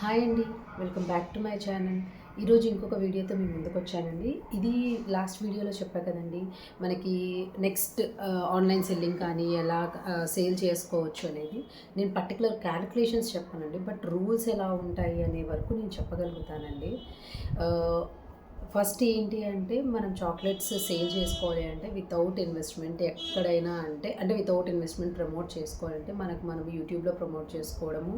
Hi అండి welcome back to my channel. ఈరోజు ఇంకొక వీడియోతో మేము ముందుకు వచ్చానండి. ఇది లాస్ట్ వీడియోలో చెప్పా కదండి మనకి నెక్స్ట్ ఆన్లైన్ సెల్లింగ్ కానీ ఎలా సేల్ చేసుకోవచ్చు అనేది. నేను పర్టికులర్ క్యాలిక్యులేషన్స్ చెప్పానండి బట్ రూల్స్ ఎలా ఉంటాయి అనే వరకు నేను చెప్పగలుగుతానండి. ఫస్ట్ ఏంటి అంటే మనం చాక్లెట్స్ సేల్ చేసుకోవాలి అంటే వితౌట్ ఇన్వెస్ట్మెంట్ ఎక్కడైనా అంటే అంటే వితౌట్ ఇన్వెస్ట్మెంట్ ప్రమోట్ చేసుకోవాలంటే మనకు మనం యూట్యూబ్లో ప్రమోట్ చేసుకోవడము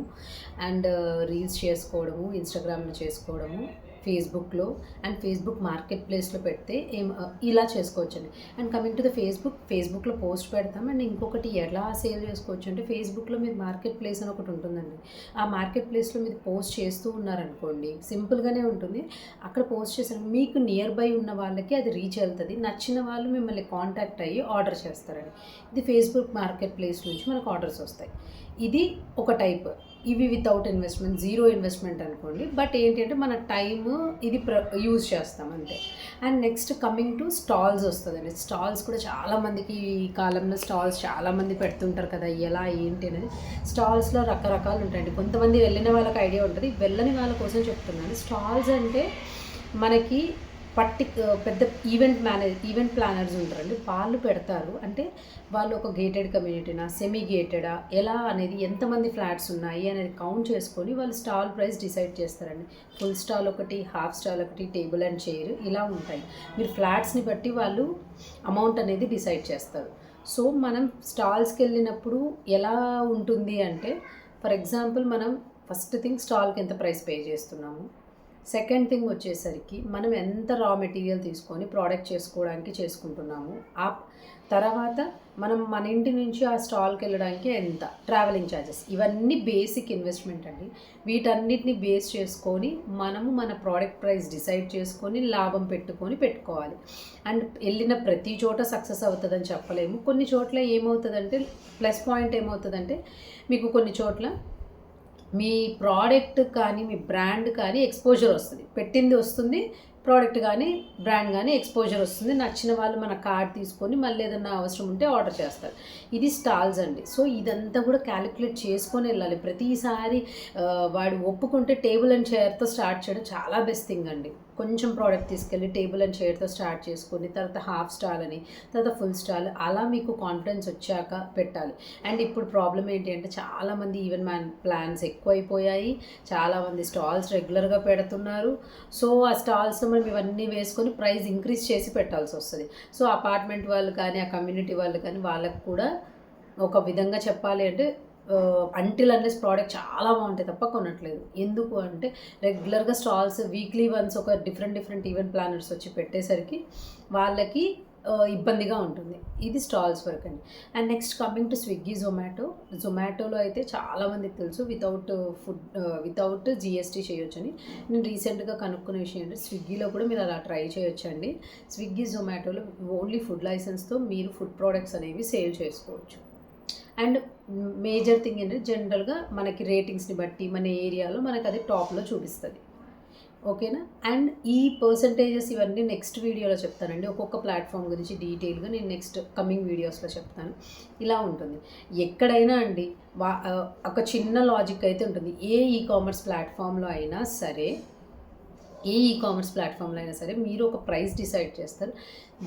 అండ్ రీల్స్ uh, చేసుకోవడము ఇన్స్టాగ్రామ్లో చేసుకోవడము. ఫేస్బుక్లో అండ్ ఫేస్బుక్ మార్కెట్ ప్లేస్లో పెడితే ఏం ఇలా చేసుకోవచ్చండి. And coming to the Facebook ఫేస్బుక్లో పోస్ట్ పెడతాం. అండ్ ఇంకొకటి ఎలా సేల్ చేసుకోవచ్చు అంటే ఫేస్బుక్లో మీరు మార్కెట్ ప్లేస్ అని ఒకటి ఉంటుందండి. ఆ మార్కెట్ ప్లేస్లో మీరు పోస్ట్ చేస్తూ ఉన్నారనుకోండి సింపుల్గానే ఉంటుంది. అక్కడ పోస్ట్ చేసిన మీకు నియర్ బై ఉన్న వాళ్ళకి అది రీచ్ వెళ్తుంది. నచ్చిన వాళ్ళు మిమ్మల్ని కాంటాక్ట్ అయ్యి ఆర్డర్ చేస్తారండి. ఇది ఫేస్బుక్ మార్కెట్ ప్లేస్ నుంచి మనకు ఆర్డర్స్ వస్తాయి. ఇది ఒక టైప్ ఇవి వితౌట్ ఇన్వెస్ట్మెంట్ జీరో ఇన్వెస్ట్మెంట్ అనుకోండి. బట్ ఏంటంటే మన టైమ్ ఇది ప్ర యూజ్ చేస్తాం అంతే. And next coming to stalls వస్తుందండి. స్టాల్స్ కూడా చాలామందికి ఈ కాలంలో స్టాల్స్ చాలామంది పెడుతుంటారు కదా ఎలా ఏంటి అనేది. స్టాల్స్లో రకరకాలు ఉంటాయండి. కొంతమంది వెళ్ళిన వాళ్ళకి ఐడియా ఉంటుంది. వెళ్ళని వాళ్ళ కోసం చెప్తున్నాను. స్టాల్స్ అంటే మనకి పట్టి పెద్ద ఈవెంట్ మేనేజ్ ఈవెంట్ ప్లానర్స్ ఉంటారండి. వాళ్ళు పెడతారు. అంటే వాళ్ళు ఒక గేటెడ్ కమ్యూనిటీనా సెమీ గేటెడా ఎలా అనేది ఎంతమంది ఫ్లాట్స్ ఉన్నాయి అనేది కౌంట్ చేసుకొని వాళ్ళు స్టాల్ ప్రైస్ డిసైడ్ చేస్తారండి. ఫుల్ స్టాల్ ఒకటి హాఫ్ స్టాల్ ఒకటి టేబుల్ అండ్ చైర్ ఇలా ఉంటాయి. మీరు ఫ్లాట్స్ని బట్టి వాళ్ళు అమౌంట్ అనేది డిసైడ్ చేస్తారు. సో మనం స్టాల్స్కి వెళ్ళినప్పుడు ఎలా ఉంటుంది అంటే ఫర్ ఎగ్జాంపుల్ మనం ఫస్ట్ థింగ్ స్టాల్కి ఎంత ప్రైస్ పే చేస్తున్నాము? సెకండ్ థింగ్ వచ్చేసరికి మనం ఎంత రా మెటీరియల్ తీసుకొని ప్రోడక్ట్ చేసుకోవడానికి చేసుకుంటున్నాము ఆ తర్వాత మనం మన ఇంటి నుంచి ఆ స్టాల్కి వెళ్ళడానికి ఎంత ట్రావెలింగ్ ఛార్జెస్ ఇవన్నీ బేసిక్ ఇన్వెస్ట్మెంట్ అండి. వీటన్నిటిని బేస్ చేసుకొని మనము మన ప్రోడక్ట్ ప్రైస్ డిసైడ్ చేసుకొని లాభం పెట్టుకొని పెట్టుకోవాలి. అండ్ వెళ్ళిన ప్రతి చోట సక్సెస్ అవుతుందని చెప్పలేము. కొన్ని చోట్ల ఏమవుతుందంటే ప్లస్ పాయింట్ ఏమవుతుందంటే మీకు కొన్ని చోట్ల మీ ప్రోడక్ట్ కానీ మీ బ్రాండ్ కానీ ఎక్స్పోజర్ వస్తుంది. పెట్టింది వస్తుంది ప్రోడక్ట్ కానీ బ్రాండ్ కానీ ఎక్స్పోజర్ వస్తుంది. నచ్చిన వాళ్ళు మన కార్డ్ తీసుకొని మళ్ళీ ఏదైనా అవసరం ఉంటే ఆర్డర్ చేస్తారు. ఇది స్టాల్స్ అండి. సో ఇదంతా కూడా క్యాలిక్యులేట్ చేసుకొని వెళ్ళాలి. ప్రతిసారి వాడు ఒప్పుకుంటే టేబుల్ అండ్ చైర్తో స్టార్ట్ చేయడం చాలా బెస్ట్ థింగ్ అండి. కొంచెం ప్రోడక్ట్ తీసుకెళ్ళి టేబుల్ అండ్ చైర్తో స్టార్ట్ చేసుకొని తర్వాత హాఫ్ స్టాల్ అని తర్వాత ఫుల్ స్టాల్ అలా మీకు కాన్ఫిడెన్స్ వచ్చాక పెట్టాలి. అండ్ ఇప్పుడు ప్రాబ్లం ఏంటి అంటే చాలామంది ఈవెన్ మ్యాన్ ప్లాన్స్ ఎక్కువైపోయాయి. చాలామంది స్టాల్స్ రెగ్యులర్గా పెడుతున్నారు. సో ఆ స్టాల్స్ మనం ఇవన్నీ వేసుకొని ప్రైస్ ఇంక్రీజ్ చేసి పెట్టాల్సి వస్తుంది. సో అపార్ట్మెంట్ వాళ్ళు కానీ ఆ కమ్యూనిటీ వాళ్ళు కానీ వాళ్ళకు కూడా ఒక విధంగా చెప్పాలి అంటే అంటిల్ అన్లెస్ ప్రోడక్ట్ చాలా బాగుంటాయి తప్ప కొనట్లేదు. ఎందుకు అంటే రెగ్యులర్గా స్టాల్స్ వీక్లీ వన్స్ ఒక డిఫరెంట్ డిఫరెంట్ ఈవెంట్ ప్లానర్స్ వచ్చి పెట్టేసరికి వాళ్ళకి ఇబ్బందిగా ఉంటుంది. ఇది స్టాల్స్ వరకు అండి. And next coming to Swiggy Zomato జొమాటోలో అయితే చాలామందికి తెలుసు వితౌట్ ఫుడ్ వితౌట్ జిఎస్టీ చేయొచ్చని. నేను రీసెంట్గా కనుక్కున్న విషయం అంటే స్విగ్గీలో కూడా మీరు అలా ట్రై చేయొచ్చండి. స్విగ్గీ జొమాటోలో ఓన్లీ ఫుడ్ లైసెన్స్తో మీరు ఫుడ్ ప్రోడక్ట్స్ అనేవి సేల్ చేసుకోవచ్చు. అండ్ మేజర్ థింగ్ ఏంటంటే జనరల్గా మనకి రేటింగ్స్ని బట్టి మన ఏరియాలో మనకు అది టాప్లో చూపిస్తుంది. ఓకేనా? అండ్ ఈ పర్సంటేజెస్ ఇవన్నీ నెక్స్ట్ వీడియోలో చెప్తానండి. ఒక్కొక్క ప్లాట్ఫామ్ గురించి డీటెయిల్గా నేను నెక్స్ట్ కమింగ్ వీడియోస్లో చెప్తాను. ఇలా ఉంటుంది. ఎక్కడైనా అండి వా ఒక చిన్న లాజిక్ అయితే ఉంటుంది. ఏ ఈ కామర్స్ ప్లాట్ఫామ్లో అయినా సరే ఏ ఈ కామర్స్ ప్లాట్ఫామ్లో అయినా సరే మీరు ఒక ప్రైస్ డిసైడ్ చేస్తారు.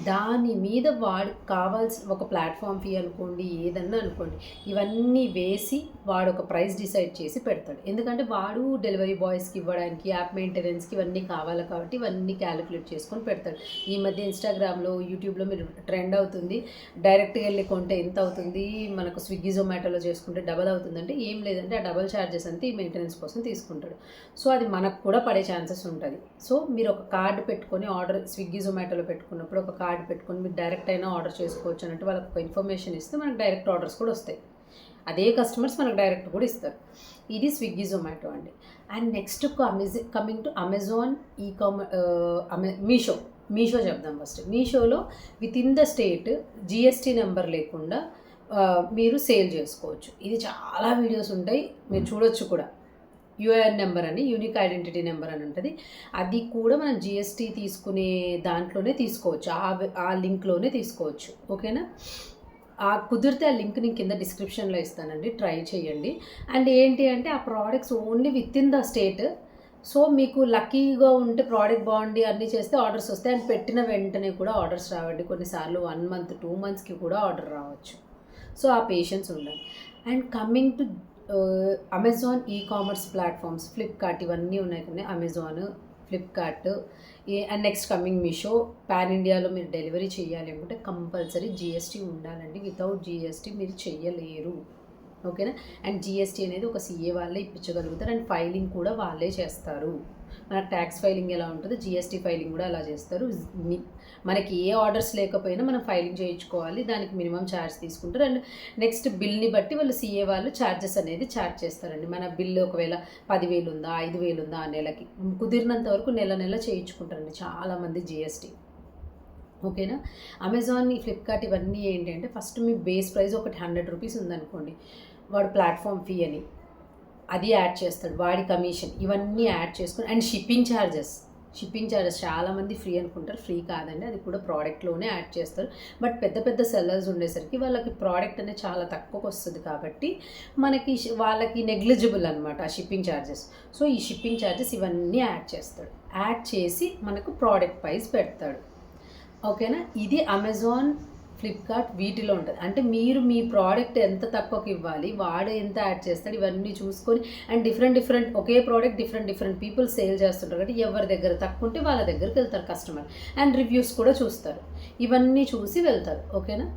దాని మీద వాడు కావాల్సిన ఒక ప్లాట్ఫామ్ ఫీ అనుకోండి ఏదన్నా అనుకోండి ఇవన్నీ వేసి వాడు ఒక ప్రైస్ డిసైడ్ చేసి పెడతాడు. ఎందుకంటే వాడు డెలివరీ బాయ్స్కి ఇవ్వడానికి యాప్ మెయింటెనెన్స్కి ఇవన్నీ కావాలి కాబట్టి ఇవన్నీ క్యాలిక్యులేట్ చేసుకొని పెడతాడు. ఈ మధ్య ఇన్స్టాగ్రామ్లో యూట్యూబ్లో మీరు ట్రెండ్ అవుతుంది. డైరెక్ట్గా వెళ్ళి కొంటే ఎంత అవుతుంది? మనకు స్విగ్గీ జొమాటోలో చేసుకుంటే డబల్ అవుతుందంటే ఏం లేదంటే ఆ డబల్ ఛార్జెస్ అంతా ఈ మెయింటెనెన్స్ కోసం తీసుకుంటాడు. సో అది మనకు కూడా పడే ఛాన్సెస్ ఉంటుంది. సో మీరు ఒక కార్డు పెట్టుకొని ఆర్డర్ స్విగ్గీ జొమాటోలో పెట్టుకున్నప్పుడు ఒక కార్డు పెట్టుకొని మీరు డైరెక్ట్ అయినా ఆర్డర్ చేసుకోవచ్చు అన్నట్టు వాళ్ళకి ఒక ఇన్ఫర్మేషన్ ఇస్తే మనకు డైరెక్ట్ ఆర్డర్స్ కూడా వస్తాయి. అదే కస్టమర్స్ మనకు డైరెక్ట్ కూడా ఇస్తారు. ఇది స్విగ్గీ జొమాటో అండి. And next అమెజా coming to Amazon ఈ కామర్ అమె మీషో మీషో చెప్దాం ఫస్ట్. మీషోలో within the state GST number లేకుండా మీరు సేల్ చేసుకోవచ్చు. ఇది చాలా వీడియోస్ ఉంటాయి. మీరు చూడొచ్చు కూడా. యూఏఎన్ నెంబర్ అని యూనిక్ ఐడెంటిటీ నెంబర్ అని ఉంటుంది. అది కూడా మనం జిఎస్టీ తీసుకునే దాంట్లోనే తీసుకోవచ్చు. ఆ ఆ లింక్లోనే తీసుకోవచ్చు. ఓకేనా? ఆ కుదిరితే ఆ లింక్ నేను కింద డిస్క్రిప్షన్లో ఇస్తానండి. ట్రై చేయండి. అండ్ ఏంటి అంటే ఆ products only within the state so మీకు లక్కీగా ఉంటే ప్రోడక్ట్ బాగుండి అన్నీ చేస్తే ఆర్డర్స్ వస్తాయి. అండ్ పెట్టిన వెంటనే కూడా ఆర్డర్స్ రావండి. కొన్నిసార్లు వన్ మంత్ టూ మంత్స్కి కూడా ఆర్డర్ రావచ్చు. సో ఆ పేషెన్స్ ఉండాలి and coming to Amazon e commerce platforms Flipkart ఇవన్నీ ఉన్నాయి కానీ Amazon Flipkart and next coming Meesho pan ఇండియాలో మీరు డెలివరీ చేయాలి అనుకుంటే కంపల్సరీ జిఎస్టీ ఉండాలండి. వితౌట్ జిఎస్టీ మీరు చెయ్యలేరు ఓకేనా అండ్ జిఎస్టీ అనేది ఒక సీఏ వాళ్ళే ఇప్పించగలుగుతారు. అండ్ ఫైలింగ్ కూడా వాళ్ళే చేస్తారు. మన ట్యాక్స్ ఫైలింగ్ ఎలా ఉంటుందో జిఎస్టీ ఫైలింగ్ కూడా అలా చేస్తారు. మనకి ఏ ఆర్డర్స్ లేకపోయినా మనం ఫైలింగ్ చేయించుకోవాలి దానికి మినిమం ఛార్జ్ తీసుకుంటారు. అండ్ నెక్స్ట్ బిల్ని బట్టి వాళ్ళు సీఏ వాళ్ళు ఛార్జెస్ అనేది ఛార్జ్ చేస్తారండి. మన బిల్లు ఒకవేళ పదివేలు ఉందా ఐదు వేలు ఉందా ఆ నెలకి కుదిరినంత వరకు నెల నెల చేయించుకుంటారండి చాలామంది జిఎస్టీ ఓకేనా? అమెజాన్ ఫ్లిప్కార్ట్ ఇవన్నీ ఏంటంటే ఫస్ట్ మీ బేస్ ప్రైస్ ఒకటి హండ్రెడ్ రూపీస్ ఉందనుకోండి వాడు ప్లాట్ఫామ్ ఫీ అని. అది యాడ్ చేస్తాడు. వాడి కమిషన్ ఇవన్నీ యాడ్ చేసుకుని and shipping charges shipping charges చాలామంది ఫ్రీ అనుకుంటారు. ఫ్రీ కాదండి. అది కూడా ప్రోడక్ట్లోనే యాడ్ చేస్తారు. బట్ పెద్ద పెద్ద సెల్లర్స్ ఉండేసరికి వాళ్ళకి ప్రోడక్ట్ అనేది చాలా తక్కువకి వస్తుంది కాబట్టి మనకి వాళ్ళకి నెగ్లిజిబుల్ అనమాట ఆ షిప్పింగ్ ఛార్జెస్ సో ఈ షిప్పింగ్ ఛార్జెస్ ఇవన్నీ యాడ్ చేస్తాడు. యాడ్ చేసి మనకు ప్రోడక్ట్ ప్రైస్ పెడతాడు. ఓకేనా? ఇది అమెజాన్ ఫ్లిప్కార్ట్ వీటిలో ఉంటుంది. అంటే మీరు మీ ప్రోడక్ట్ ఎంత తక్కువకి ఇవ్వాలి వాడు ఎంత యాడ్ చేస్తాడు ఇవన్నీ చూసుకొని and different different okay product different different people sale చేస్తుంటారు కాబట్టి ఎవరి దగ్గర తక్కువ ఉంటే వాళ్ళ దగ్గరికి వెళ్తారు కస్టమర్ అండ్ రివ్యూస్ కూడా చూస్తారు. ఇవన్నీ చూసి వెళ్తారు. ఓకేనా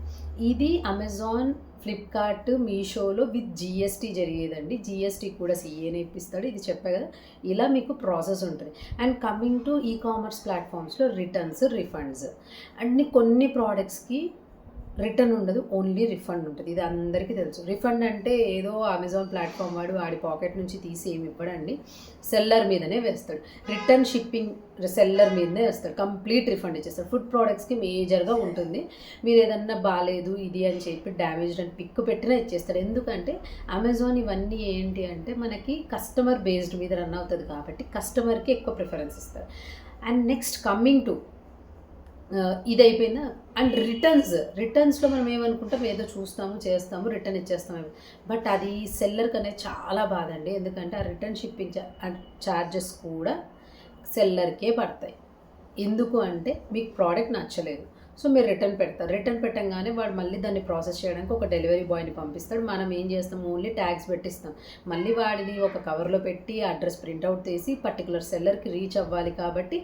ఇది అమెజాన్ ఫ్లిప్కార్ట్ మీషోలో విత్ జిఎస్టీ జరిగేదండి. జిఎస్టీ కూడా సీఏనే ఇప్పిస్తాడు ఇది చెప్పా కదా? ఇలా మీకు ప్రాసెస్ ఉంటుంది. And coming to e commerce ప్లాట్ఫామ్స్లో returns refunds and కొన్ని ప్రోడక్ట్స్కి రిటర్న్ ఉండదు ఓన్లీ రిఫండ్ ఉంటుంది. ఇది అందరికీ తెలుసు. రిఫండ్ అంటే ఏదో అమెజాన్ ప్లాట్ఫామ్ వాడు వాడి పాకెట్ నుంచి తీసి ఏమి ఇవ్వడండి. సెల్లర్ మీదనే వేస్తాడు. రిటర్న్ షిప్పింగ్ సెల్లర్ మీదనే వేస్తాడు. కంప్లీట్ రిఫండ్ ఇచ్చేస్తాడు. ఫుడ్ ప్రోడక్ట్స్కి మేజర్గా ఉంటుంది. మీరు ఏదన్నా బాగాలేదు ఇది అని చెప్పి డ్యామేజ్డ్ అని పిక్ పెట్టినా ఇచ్చేస్తారు ఎందుకంటే అమెజాన్ ఇవన్నీ ఏంటి అంటే మనకి కస్టమర్ బేస్డ్ మీద రన్ అవుతుంది కాబట్టి కస్టమర్కి ఎక్కువ ప్రిఫరెన్స్ ఇస్తారు. అండ్ నెక్స్ట్ కమ్మింగ్ టు ఇది అండ్ రిటర్న్స్ రిటర్న్స్లో మనం ఏమనుకుంటాం? ఏదో చూస్తాము చేస్తాము రిటర్న్ ఇచ్చేస్తాము. బట్ అది సెల్లర్కి అనేది చాలా బాధ అండి ఎందుకంటే ఆ రిటర్న్ షిప్పింగ్ ఛార్జెస్ కూడా సెల్లర్కే పడతాయి. ఎందుకు అంటే మీకు ప్రోడక్ట్ నచ్చలేదు. సో మీరు రిటర్న్ పెడతారు. రిటర్న్ పెట్టంగానే వాడు మళ్ళీ దాన్ని ప్రాసెస్ చేయడానికి ఒక డెలివరీ బాయ్ని పంపిస్తాడు. మనం ఏం చేస్తాం? ఓన్లీ ట్యాగ్స్ పెట్టిస్తాం. మళ్ళీ వాడిని ఒక కవర్లో పెట్టి అడ్రస్ ప్రింట్అవుట్ తీసి పర్టికులర్ సెల్లర్కి రీచ్ అవ్వాలి కాబట్టి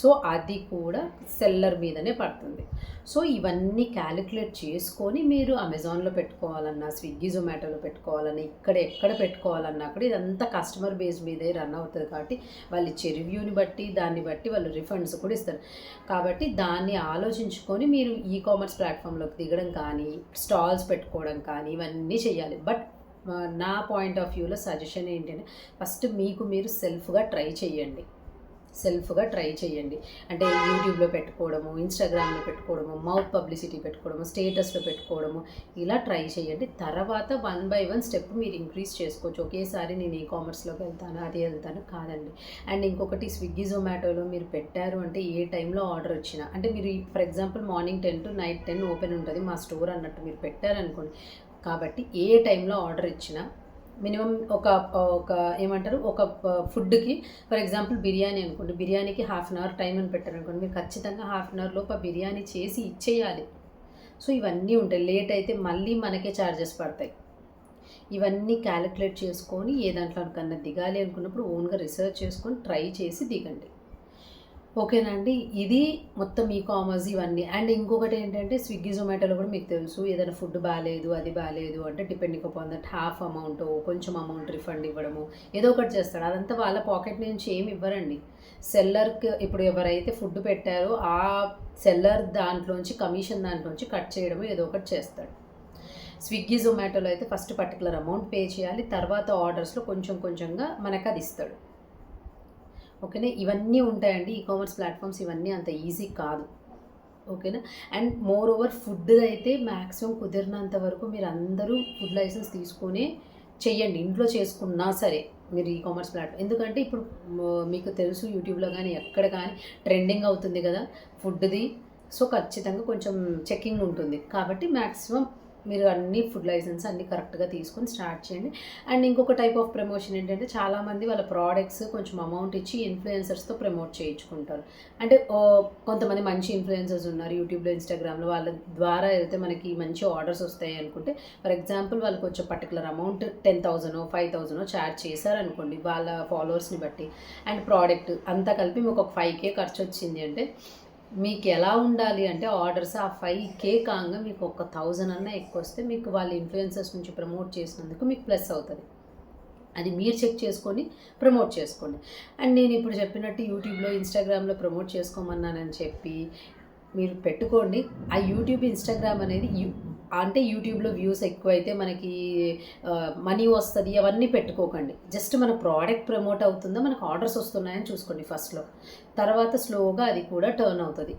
సో అది కూడా సెల్లర్ మీదనే పడుతుంది. సో ఇవన్నీ క్యాలిక్యులేట్ చేసుకొని మీరు అమెజాన్లో పెట్టుకోవాలన్నా స్విగ్గీ జొమాటోలో పెట్టుకోవాలన్నా ఇక్కడ ఎక్కడ పెట్టుకోవాలన్నా కూడా ఇదంతా కస్టమర్ బేస్ మీదే రన్ అవుతుంది కాబట్టి వాళ్ళు ఇచ్చే రివ్యూని బట్టి దాన్ని బట్టి వాళ్ళు రిఫండ్స్ కూడా ఇస్తారు. కాబట్టి దాన్ని ఆలోచించుకొని మీరు ఈ కామర్స్ ప్లాట్ఫామ్లోకి దిగడం కానీ స్టాల్స్ పెట్టుకోవడం కానీ ఇవన్నీ చేయాలి. బట్ uh, నా పాయింట్ ఆఫ్ వ్యూలో సజెషన్ ఏంటంటే ఫస్ట్ మీకు మీరు సెల్ఫ్గా ట్రై చేయండి. సెల్ఫ్గా ట్రై చేయండి. అంటే యూట్యూబ్లో పెట్టుకోవడము ఇన్స్టాగ్రామ్లో పెట్టుకోవడము మౌత్ పబ్లిసిటీ పెట్టుకోవడము స్టేటస్లో పెట్టుకోవడము ఇలా ట్రై చేయండి. తర్వాత వన్ బై వన్ స్టెప్ మీరు ఇంక్రీజ్ చేసుకోవచ్చు. ఒకేసారి నేను ఈ కామర్స్లోకి వెళ్తాను అది వెళ్తాను కాదండి. అండ్ ఇంకొకటి స్విగ్గీ జొమాటోలో మీరు పెట్టారు అంటే ఏ టైంలో ఆర్డర్ వచ్చినా అంటే మీరు for example morning ten to night ten open ఉంటుంది మా స్టోర్ అన్నట్టు మీరు పెట్టారనుకోండి. కాబట్టి ఏ టైంలో ఆర్డర్ ఇచ్చినా మినిమం ఒక ఒక ఏమంటారు ఒక ఫుడ్కి ఫర్ ఎగ్జాంపుల్ బిర్యానీ అనుకోండి బిర్యానీకి హాఫ్ అన్ అవర్ టైం అని పెట్టారనుకోండి మీరు ఖచ్చితంగా హాఫ్ అన్ అవర్ లోపు బిర్యానీ చేసి ఇచ్చేయాలి. సో ఇవన్నీ ఉంటాయి. లేట్ అయితే మళ్ళీ మనకే ఛార్జెస్ పడతాయి. ఇవన్నీ క్యాలిక్యులేట్ చేసుకొని ఏ దాంట్లో కన్నా దిగాలి అనుకున్నప్పుడు ఓన్గా రీసెర్చ్ చేసుకొని ట్రై చేసి దిగండి. ఓకేనా అండి ఇది మొత్తం ఈ కామర్స్ ఇవన్నీ. అండ్ ఇంకొకటి ఏంటంటే స్విగ్గీ జొమాటోలో కూడా మీకు తెలుసు ఏదైనా ఫుడ్ బాగాలేదు అది బాగాలేదు అంటే depending upon that half amount కొంచెం అమౌంట్ రిఫండ్ ఇవ్వడము ఏదో ఒకటి చేస్తాడు అదంతా వాళ్ళ పాకెట్ నుంచి ఏమి ఇవ్వరండి. సెల్లర్కి ఇప్పుడు ఎవరైతే ఫుడ్ పెట్టారో ఆ సెల్లర్ దాంట్లోంచి కమిషన్ దాంట్లోంచి కట్ చేయడము ఏదో ఒకటి చేస్తాడు. స్విగ్గీ జొమాటోలో అయితే ఫస్ట్ పర్టికులర్ అమౌంట్ పే చేయాలి. తర్వాత ఆర్డర్స్లో కొంచెం కొంచెంగా మనకు అది ఇస్తాడు. ఓకేనా? ఇవన్నీ ఉంటాయండి ఈ కామర్స్ ప్లాట్ఫామ్స్ ఇవన్నీ అంత ఈజీ కాదు. ఓకేనా? అండ్ మోర్ ఓవర్ ఫుడ్ అయితే మ్యాక్సిమం కుదిరినంత వరకు మీరు అందరూ ఫుడ్ లైసెన్స్ తీసుకొని చెయ్యండి. ఇంట్లో చేసుకున్నా సరే మీరు ఈ కామర్స్ ప్లాట్ఫామ్ ఎందుకంటే ఇప్పుడు మీకు తెలుసు యూట్యూబ్లో కానీ ఎక్కడ కానీ ట్రెండింగ్ అవుతుంది కదా ఫుడ్ది సో ఖచ్చితంగా కొంచెం చెకింగ్ ఉంటుంది. కాబట్టి మ్యాక్సిమం మీరు అన్ని ఫుడ్ లైసెన్స్ అన్ని కరెక్ట్గా తీసుకొని స్టార్ట్ చేయండి. అండ్ ఇంకొక టైప్ ఆఫ్ ప్రమోషన్ ఏంటంటే చాలామంది వాళ్ళ ప్రోడక్ట్స్ కొంచెం అమౌంట్ ఇచ్చి ఇన్ఫ్లుయెన్సర్స్తో ప్రమోట్ చేయించుకుంటారు. అంటే కొంతమంది మంచి ఇన్ఫ్లుయెన్సర్స్ ఉన్నారు యూట్యూబ్లో ఇన్స్టాగ్రామ్లో వాళ్ళ ద్వారా వెళ్తే మనకి మంచి ఆర్డర్స్ వస్తాయి అనుకుంటే ఫర్ ఎగ్జాంపుల్ వాళ్ళకి వచ్చే particular amount ten thousand five thousand charge చేశారనుకోండి వాళ్ళ ఫాలోవర్స్ని బట్టి. అండ్ ప్రోడక్ట్ అంతా కలిపి మీకు ఒక ఫైవ్ కే ఖర్చు వచ్చింది అంటే మీకు ఎలా ఉండాలి అంటే ఆర్డర్స్ ఆ ఫైవ్ కే కాగా మీకు ఒక థౌజండ్ అన్నా ఎక్కువ వస్తే మీకు వాళ్ళ ఇన్ఫ్లుయెన్సర్స్ నుంచి ప్రమోట్ చేసినందుకు మీకు ప్లస్ అవుతుంది. అది మీరు చెక్ చేసుకొని ప్రమోట్ చేసుకోండి. అండ్ నేను ఇప్పుడు చెప్పినట్టు యూట్యూబ్లో ఇన్స్టాగ్రామ్లో ప్రమోట్ చేసుకోమన్నానని చెప్పి మీరు పెట్టుకోండి. ఆ యూట్యూబ్ ఇన్స్టాగ్రామ్ అనేది యూ- అంటే యూట్యూబ్లో వ్యూస్ ఎక్కువైతే మనకి మనీ వస్తుంది అవన్నీ పెట్టుకోకండి. జస్ట్ మన ప్రోడక్ట్ ప్రమోట్ అవుతుందో మనకు ఆర్డర్స్ వస్తున్నాయని చూసుకోండి ఫస్ట్లో. తర్వాత స్లోగా అది కూడా టర్న్ అవుతుంది.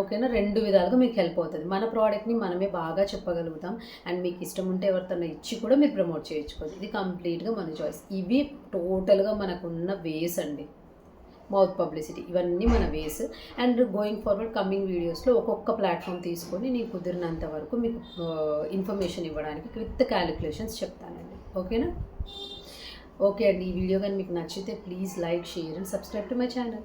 ఓకేనా? రెండు విధాలుగా మీకు హెల్ప్ అవుతుంది. మన ప్రోడక్ట్ని మనమే బాగా చెప్పగలుగుతాం. అండ్ మీకు ఇష్టం ఉంటే ఎవరితోనో ఇచ్చి కూడా మీరు ప్రమోట్ చేయించుకోవచ్చు. ఇది కంప్లీట్గా మన చాయిస్. ఇవి టోటల్గా మనకున్న వేస్ అండి. మౌత్ పబ్లిసిటీ ఇవన్నీ మన ways and going forward coming వీడియోస్లో ఒక్కొక్క ప్లాట్ఫామ్ తీసుకొని నేను కుదిరినంత వరకు మీకు uh, ఇన్ఫర్మేషన్ ఇవ్వడానికి విత్ క్యాలిక్యులేషన్స్ చెప్తానండి. ఓకేనా ఓకే అండి ఈ వీడియో కానీ మీకు నచ్చితే please like share and subscribe to my channel